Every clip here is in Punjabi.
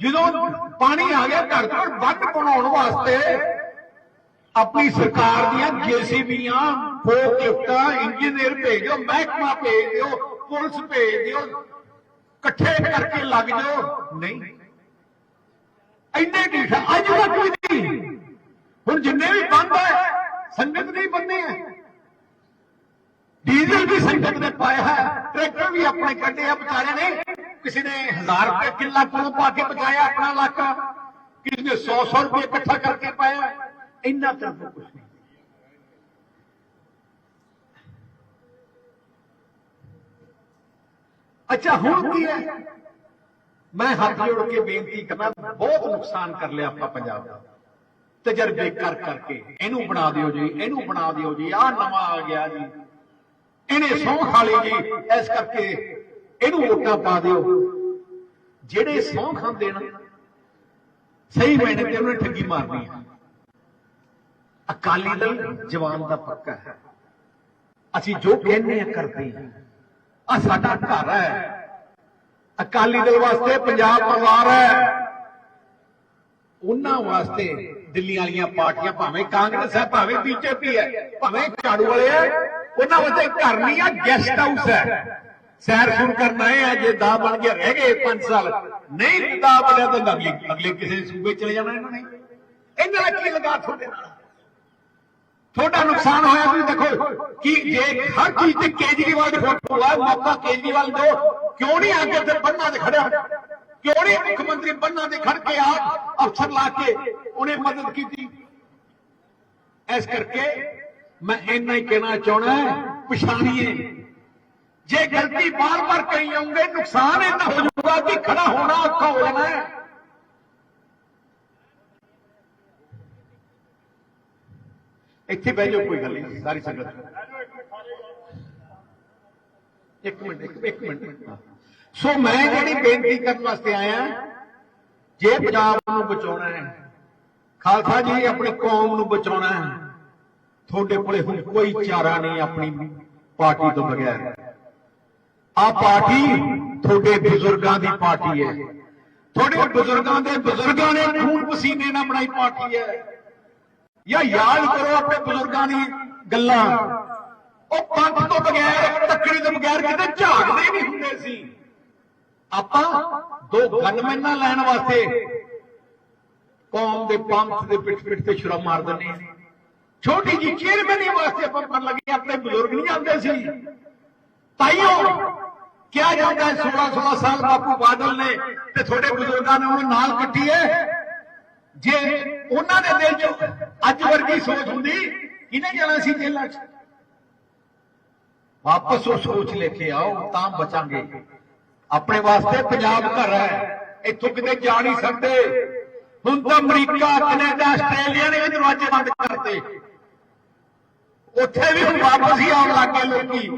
ਜਦੋਂ ਪਾਣੀ ਆ ਗਿਆ ਘਰ ਤੋਂ ਬੰਦ ਬਣਾਉਣ ਵਾਸਤੇ, ਆਪਣੀ ਸਰਕਾਰ ਦੀਆਂ ਜੀਸੀਬੀਆਂ, ਫੋਕ ਲਿਫਟਾਂ, ਇੰਜੀਨੀਅਰ ਭੇਜੋ, ਮਹਿਕਮਾ ਭੇਜ ਦਿਓ, ਪੁਲਿਸ ਭੇਜ ਦਿਓ, ਇਕੱਠੇ ਕਰਕੇ ਲੱਗ ਜਾਓ। ਨਹੀਂ। ਇੰਨੇ ਢੀਠ ਅੱਜ ਤੱਕ ਵੀ ਨਹੀਂ। ਹੁਣ ਜਿੰਨੇ ਵੀ ਬੰਦ ਹੈ ਸੰਗਤ ਨਹੀਂ ਬੰਦੇ ਹੈ ਡੀਜ਼ਲ ਵੀ ਸੰਗਤ ਨੇ ਪਾਇਆ ਹੈ, ਟਰੈਕਟਰ ਵੀ ਆਪਣੇ ਕੱਢੇ ਆ, ਵਿਚਾਰੇ ਨੇ। ਕਿਸੇ ਨੇ 1000 ਰੁਪਏ ਕਿੱਲਾ ਕੋਲੋਂ ਪਾ ਕੇ ਬਚਾਇਆ ਆਪਣਾ ਇਲਾਕਾ ਕਿਸੇ ਨੇ 100 100 ਰੁਪਏ ਇਕੱਠਾ ਕਰਕੇ ਪਾਇਆ, ਇੰਨਾ ਤਰ੍ਹਾਂ ਕੁਝ ਨਹੀਂ। ਅੱਛਾ, ਹੁਣ ਕੀ ਹੈ? ਮੈਂ ਹੱਥ ਜੋੜ ਕੇ ਬੇਨਤੀ ਕਰਨਾ ਬਹੁਤ ਨੁਕਸਾਨ ਕਰ ਲਿਆ ਆਪਾਂ ਪੰਜਾਬ ਦਾ। ਤਜਰਬੇ ਕਰ ਕਰਕੇ, ਇਹਨੂੰ ਬਣਾ ਦਿਓ ਜੀ, ਇਹਨੂੰ ਬਣਾ ਦਿਓ ਜੀ, ਆਹ ਨਵਾਂ ਆ ਗਿਆ ਜੀ। ਇਹਨੇ ਸਹੁੰ ਖਾ ਲਈ ਜੀ, ਇਸ ਕਰਕੇ ਇਹਨੂੰ ਵੋਟਾਂ ਪਾ ਦਿਓ। ਜਿਹੜੇ ਸਹੁੰ ਖਾਂਦੇ ਨਾ, ਸਹੀ ਮੈਨੇ ਤੇ ਉਹਨੇ ਠੱਗੀ ਮਾਰਨੀ ਹੈ ਅਕਾਲੀ ਦਲ ਜਵਾਨ ਦਾ ਪੱਕਾ ਹੈ। ਅਸੀਂ ਜੋ ਕਹਿੰਦੇ ਆ ਕਰਦੇ ਹਾਂ ਆ ਸਾਡਾ ਘਰ ਹੈ। ਅਕਾਲੀ ਦਲ ਵਾਸਤੇ ਪੰਜਾਬ ਪਰਿਵਾਰ ਹੈ। ਉਹਨਾਂ ਵਾਸਤੇ ਦਿੱਲੀ ਵਾਲੀਆਂ ਪਾਰਟੀਆਂ ਭਾਵੇਂ ਕਾਂਗਰਸ ਹੈ, ਭਾਵੇਂ ਬੀਜੇਪੀ ਹੈ, ਭਾਵੇਂ ਝਾੜੂ ਵਾਲੇ ਹੈ, ਉਹਨਾਂ ਵਾਸਤੇ ਘਰ ਨਹੀਂ ਆ ਗੈਸਟ ਹਾਊਸ ਹੈ। ਸੈਰ ਸੁਣ ਕਰਨਾ ਆਏ ਆ ਜੇ ਦਾ ਬਣ ਕੇ ਰਹਿ ਗਏ 5 ਸਾਲ। ਨਹੀਂ ਦਾ ਬਣਿਆ ਤਾਂ ਅਗਲੇ ਅਗਲੇ ਕਿਸੇ ਸੂਬੇ ਚਲੇ ਜਾਣਾ ਇਹਨਾਂ ਨੇ। ਇਹਨਾਂ ਦਾ ਕੀ ਲਗਾ ਤੁਹਾਡੇ ਨਾਲ? ਤੁਹਾਡਾ ਨੁਕਸਾਨ ਹੋਇਆ ਤੁਸੀਂ ਦੇਖੋ, ਕਿ ਜੇ ਹਰ ਚੀਜ਼ ਤੇ ਕੇਜਰੀਵਾਲ ਦੀ ਫੋਟੋ ਆ ਮੌਕਾ ਕੇਜਰੀਵਾਲ ਦੋ ਕਿਉਂ ਨਹੀਂ ਅੱਗੇ ਤੇ ਬੰਨਾ ਤੇ ਖੜਿਆ? ਕਿਉਂ ਨਹੀਂ ਮੁੱਖ ਮੰਤਰੀ ਬੰਨਾ ਦੇ ਖੜ ਕੇ ਆਪ ਅਫਸਰ ਲਾ ਕੇ ਉਹਨੇ ਮਦਦ ਕੀਤੀ? ਇਸ ਕਰਕੇ ਮੈਂ ਇੰਨਾ ਹੀ ਕਹਿਣਾ ਚਾਹਣਾ ਪਛਾਣੀਏ। ਜੇ ਗਲਤੀ ਬਾਰ-ਬਾਰ ਕਰੀ ਜਾਓਗੇ ਨੁਕਸਾਨ ਇੰਨਾ ਹੋ ਜਾਊਗਾ ਕਿ ਖੜਾ ਹੋਣਾ ਔਖਾ ਹੋ ਜਾਣਾ ਹੈ। ਇੱਥੇ ਬਹਿ ਜਾਓ, ਕੋਈ ਗੱਲ ਨਹੀਂ, ਸਾਰੀ ਸੰਗਤ। ਇੱਕ ਮਿੰਟ ਇੱਕ ਮਿੰਟ। ਸੋ ਮੈਂ ਜਿਹੜੀ ਬੇਨਤੀ ਕਰਨ ਵਾਸਤੇ ਆਇਆ, ਜੇ ਪੰਜਾਬ ਨੂੰ ਬਚਾਉਣਾ ਹੈ, ਖਾਲਸਾ ਜੀ ਆਪਣੀ ਕੌਮ ਨੂੰ ਬਚਾਉਣਾ ਹੈ, ਤੁਹਾਡੇ ਕੋਲੇ ਹੁਣ ਕੋਈ ਚਾਰਾ ਨਹੀਂ ਆਪਣੀ ਪਾਰਟੀ ਤੋਂ ਬਗੈਰ। ਆ ਪਾਰਟੀ ਤੁਹਾਡੇ ਬਜ਼ੁਰਗਾਂ ਦੀ ਪਾਰਟੀ ਹੈ। ਤੁਹਾਡੇ ਬਜ਼ੁਰਗਾਂ ਦੇ ਬਜ਼ੁਰਗਾਂ ਨੇ ਖੂਨ ਪਸੀਨੇ ਨਾਲ ਬਣਾਈ ਪਾਰਟੀ ਹੈ। ਜਾਂ ਯਾਦ ਕਰੋ ਆਪਣੇ ਬਜ਼ੁਰਗਾਂ ਦੀ ਗੱਲਾਂ। ਉਹ ਪੰਥ ਤੋਂ ਬਗੈਰ, ਤੱਕੜੀ ਤੋਂ ਬਗੈਰ ਕਿਤੇ ਝਾਕਦੇ ਨਹੀਂ ਹੁੰਦੇ ਸੀ। ਆਪਾਂ ਦੋ ਗਨਮੈਨਾਂ ਲੈਣ ਵਾਸਤੇ ਕੌਮ ਦੇ ਪੰਥ ਦੇ ਪਿੱਠ ਪਿੱਠ ਤੇ ਛੁਰਾ ਮਾਰ ਦਿੰਦੇ ਸੀ। ਛੋਟੀ ਜੀ ਚੇਅਰਮੈਨੀ ਵਾਸਤੇ ਆਪਾਂ ਮਨ ਲੱਗੇ, ਆਪਣੇ ਬਜ਼ੁਰਗ ਨਹੀਂ ਆਉਂਦੇ ਸੀ। ਤਾਈਓ ਕਿਹਾ ਜਾਂਦਾ ਹੈ 16 16 ਸਾਲ ਬਾਪੂ ਬਾਦਲ ਨੇ ਤੇ ਤੁਹਾਡੇ ਬਜ਼ੁਰਗਾਂ ਨੇ ਉਹਨੂੰ ਨਾਲ ਕੱਟੀ ਹੈ। ਜੇ ਉਹਨਾਂ ਦੇ ਦਿਲ 'ਚ ਅੱਜ ਵਰਗੀ ਸੋਚ ਹੁੰਦੀ, ਕਿਹਨੇ ਜਾਣਾ ਸੀ ਜੇਲ੍ਹਾਂ 'ਚ? ਵਾਪਸ ਉਹ ਸੋਚ ਲੈ ਕੇ ਆਓ, ਤਾਂ ਬਚਾਂਗੇ। ਆਪਣੇ ਵਾਸਤੇ ਪੰਜਾਬ ਘਰ ਹੈ, ਇੱਥੋਂ ਕਿਤੇ ਜਾ ਨਹੀਂ ਸਕਦੇ। ਹੁਣ ਤਾਂ ਅਮਰੀਕਾ, ਕੈਨੇਡਾ, ਆਸਟ੍ਰੇਲੀਆ ਨੇ ਵੀ ਦਰਵਾਜ਼ੇ ਬੰਦ ਕਰਤੇ। ਉੱਥੇ ਵੀ ਹੁਣ ਵਾਪਸ ਹੀ ਆਉਣ ਲੱਗ ਲੋਕੀ।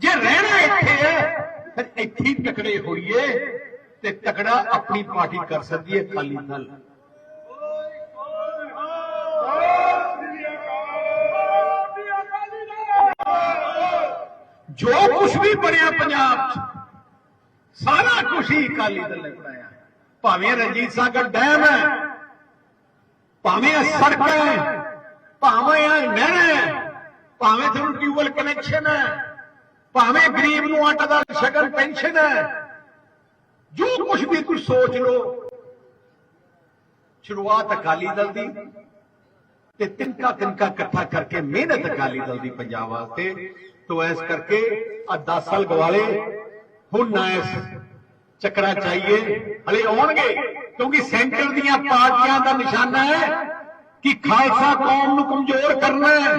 ਜੇ ਰਹਿਣਾ ਇੱਥੇ ਫਿਰ ਇੱਥੇ ਹੀ ਤਕੜੇ ਹੋਈਏ ਤੇ ਤਕੜਾ ਆਪਣੀ ਪਾਰਟੀ ਕਰ ਸਕਦੀ ਹੈ ਅਕਾਲੀ ਦਲ। ਜੋ ਕੁਝ ਵੀ ਬਣਿਆ ਪੰਜਾਬ 'ਚ, ਸਾਰਾ ਕੁਝ ਹੀ ਅਕਾਲੀ ਦਲ ਨੇ ਬਣਾਇਆ। ਭਾਵੇਂ ਰਣਜੀਤ ਸਾਗਰ ਡੈਮ ਹੈ, ਭਾਵੇਂ ਇਹ ਸੜਕ ਹੈ, ਭਾਵੇਂ ਇਹ ਨਹਿਰ ਹੈ, ਭਾਵੇਂ ਤੁਹਾਨੂੰ ਟਿਊਬਲ ਕਨੈਕਸ਼ਨ ਹੈ ਭਾਵੇਂ ਗਰੀਬ ਨੂੰ ਆਟਾ ਦਾ ਸ਼ਗਨ ਪੈਨਸ਼ਨ ਹੈ, ਜੋ ਕੁਝ ਵੀ ਤੁਸੀਂ ਸੋਚ ਲਓ। ਸ਼ੁਰੂਆਤ ਅਕਾਲੀ ਦਲ ਦੀ ਤੇ ਤਿੰਕਾ ਤਿੰਕਾ ਇਕੱਠਾ ਕਰਕੇ ਮਿਹਨਤ ਅਕਾਲੀ ਦਲ ਦੀ ਪੰਜਾਬ ਵਾਸਤੇ। ਤੋ ਐਸ ਕਰਕੇ ਆ 10 ਸਾਲ ਗਵਾਲੇ, ਹੁਣ ਨਾ ਇਸ ਚੱਕਰਾ ਚਾਹੀਏ ਹਲੇ ਆਉਣਗੇ, ਕਿਉਂਕਿ ਸੈਂਟਰ ਦੀਆਂ ਪਾਰਟੀਆਂ ਦਾ ਨਿਸ਼ਾਨਾ ਹੈ ਕਿ ਖਾਲਸਾ ਕੌਮ ਨੂੰ ਕਮਜ਼ੋਰ ਕਰਨਾ ਹੈ।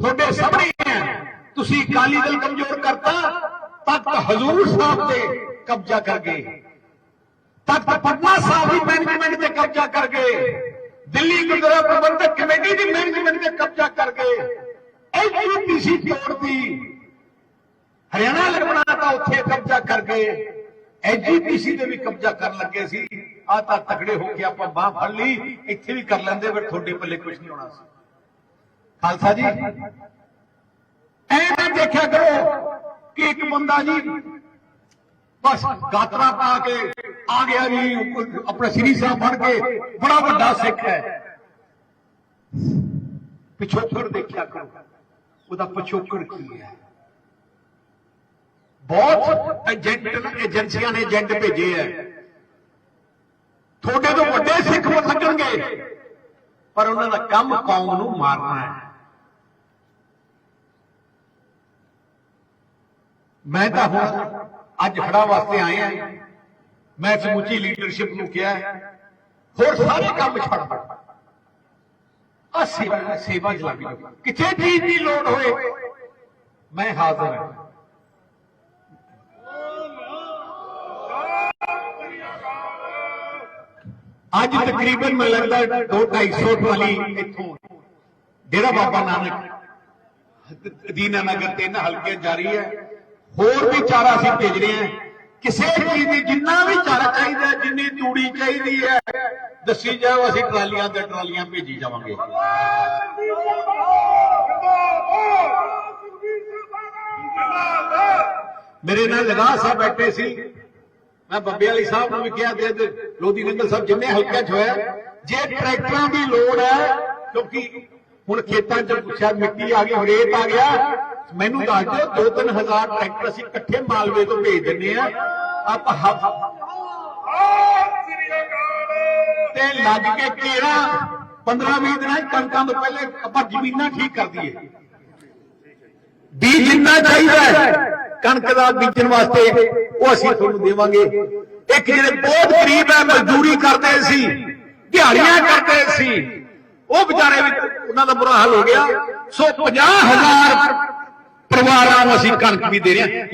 ਤੁਹਾਡੇ ਸਾਹਮਣੇ ਹੈ। ਤੁਸੀਂ ਅਕਾਲੀ ਦਲ ਕਮਜ਼ੋਰ ਕਰਤਾ ਤਖਤ ਹਜ਼ੂਰ ਸਾਹਿਬ ਤੇ ਕਬਜ਼ਾ ਕਰ ਗਏ। ਤਖਤ ਪਟਨਾ ਸਾਹਿਬ ਦੀ ਮੈਨੇਜਮੈਂਟ ਤੇ ਕਬਜ਼ਾ ਕਰ ਗਏ। ਦਿੱਲੀ ਗੁਰਦੁਆਰਾ ਪ੍ਰਬੰਧਕ ਕਮੇਟੀ ਦੀ ਮੈਨੇਜਮੈਂਟ ਤੇ ਕਬਜ਼ਾ ਕਰ ਗਏ। ਐਜੀਪੀਸੀ ਤੋੜਦੀ ਹਰਿਆਣਾ ਲਗਵਾਤਾ ਉੱਥੇ ਕਬਜ਼ਾ ਕਰ ਗਏ। ਐਜੀਪੀਸੀ ਦੇ ਵੀ ਕਬਜ਼ਾ ਕਰਨ ਲੱਗੇ ਸੀ। ਆ ਤਾਂ ਤਕੜੇ ਹੋ ਕੇ ਆਪਾਂ ਬਾਹ ਫੜ ਲਈ। ਇੱਥੇ ਵੀ ਕਰ ਲੈਂਦੇ, ਫਿਰ ਤੁਹਾਡੇ ਪੱਲੇ ਕੁਝ ਨਹੀਂ ਹੋਣਾ ਸੀ। ਖਾਲਸਾ ਜੀ ਦੇਖਿਆ ਕਰੋ ਕਿ ਇੱਕ ਬੰਦਾ ਜੀ ਬਸ ਗਾਤਰਾ ਪਾ ਕੇ ਆ ਗਿਆ ਜੀ ਉੱਪਰ ਆਪਣਾ ਸ੍ਰੀ ਸਾਹਿਬ ਬਣ ਕੇ, ਬੜਾ ਵੱਡਾ ਸਿੱਖ ਹੈ। ਪਿਛੋਕੜ ਦੇਖਿਆ ਕਰੋ, ਉਹਦਾ ਪਿਛੋਕੜ ਕੀ ਹੈ? ਬਹੁਤ ਏਜੰਟ ਏਜੰਸੀਆਂ ਨੇ ਏਜੰਟ ਭੇਜੇ ਹੈ। ਤੁਹਾਡੇ ਤੋਂ ਵੱਡੇ ਸਿੱਖ ਲੱਗਣਗੇ, ਪਰ ਉਹਨਾਂ ਦਾ ਕੰਮ ਕੌਮ ਨੂੰ ਮਾਰਨਾ ਹੈ। ਮੈਂ ਤਾਂ ਹੁਣ ਅੱਜ ਖੜਾ ਵਾਸਤੇ ਆਏ ਆ ਮੈਂ ਸਮੁੱਚੀ ਲੀਡਰਸ਼ਿਪ ਨੂੰ ਕਿਹਾ ਹੈ, ਹੋਰ ਸਾਰੇ ਕੰਮ ਛੱਡ ਦਿਓ ਆ ਸੇਵਾ ਸੇਵਾ ਚ ਲੱਗ ਜਾਓ ਕਿਤੇ ਚੀਜ਼ ਦੀ ਲੋੜ ਹੋਏ ਮੈਂ ਹਾਜ਼ਰ ਹਾਂ ਅੱਜ ਤਕਰੀਬਨ ਮੈਨੂੰ ਲੱਗਦਾ 2 250 ਟਰਾਲੀ ਇੱਥੋਂ ਡੇਰਾ ਬਾਬਾ ਨਾਨਕ ਦੀਨਾ ਨਗਰ ਤਿੰਨ ਹਲਕੇ ਜਾਰੀ ਹੈ ਹੋਰ ਵੀ ਚਾਰਾ ਅਸੀਂ ਭੇਜ ਰਹੇ ਹਾਂ। ਕਿਸੇ ਚੀਜ਼ ਦੀ ਜਿੰਨਾ ਵੀ ਚਾਰਾ ਚਾਹੀਦਾ, ਜਿੰਨੀ ਤੂੜੀ ਚਾਹੀਦੀ ਹੈ, ਦੱਸੀ ਜਾਓ, ਅਸੀਂ ਟਰਾਲੀਆਂ ਤੇ ਟਰਾਲੀਆਂ ਭੇਜੀ ਜਾਵਾਂਗੇ। ਮੇਰੇ ਨਾਲ ਲਗਾ ਸਾਹਿਬ ਬੈਠੇ ਸੀ। ਮੈਂ ਬੱਬੇ ਵਾਲੀ ਸਾਹਿਬ ਨੂੰ ਵੀ ਕਿਹਾ ਤੇ ਲੋਧੀ ਨੰਗਲ ਸਾਹਿਬ ਜਿੰਨੇ ਹਲਕਿਆਂ 'ਚ ਹੋਇਆ, ਜੇ ਟਰੈਕਟਰਾਂ ਦੀ ਲੋੜ ਹੈ, ਕਿਉਂਕਿ ਹੁਣ ਖੇਤਾਂ 'ਚ ਸ਼ਾਇਦ ਮਿੱਟੀ ਆ ਗਈ ਰੇਤ ਆ ਗਿਆ ਮੈਨੂੰ ਦੱਸ ਦਿਓ 2-3000 ਟਰੈਕਟਰ ਅਸੀਂ ਇਕੱਠੇ ਮਾਲਵੇ ਤੋਂ ਭੇਜ ਦਿੰਨੇ ਆ ਆਪਾਂ ਤੇ ਲੱਗ ਕੇ ਕਿਹੜਾ? 15-20 ਦਿਨਾਂ ਕਣਕਾਂ ਤੋਂ ਪਹਿਲੇ ਆਪਾਂ ਜ਼ਮੀਨਾਂ ਠੀਕ ਕਰ ਦਈਏ। ਬੀਜ ਜਿੰਨਾ ਚਾਹੀਦਾ ਕਣਕ ਦਾ ਬੀਜਣ ਵਾਸਤੇ ਉਹ ਅਸੀਂ ਤੁਹਾਨੂੰ ਦੇਵਾਂਗੇ। ਇੱਕ ਜਿਹੜੇ ਬਹੁਤ ਗਰੀਬ ਹੈ, ਮਜ਼ਦੂਰੀ ਕਰਦੇ ਸੀ, ਦਿਹਾੜੀਆਂ ਕਰਦੇ ਸੀ, ਉਹ ਵਿਚਾਰੇ ਵੀ ਉਹਨਾਂ ਦਾ ਬੁਰਾ ਹਾਲ ਹੋ ਗਿਆ। ਸੋ 50000 ਪਰਿਵਾਰਾਂ ਨੂੰ ਅਸੀਂ ਕਣਕ ਵੀ ਦੇ ਰਹੇ ਹਾਂ।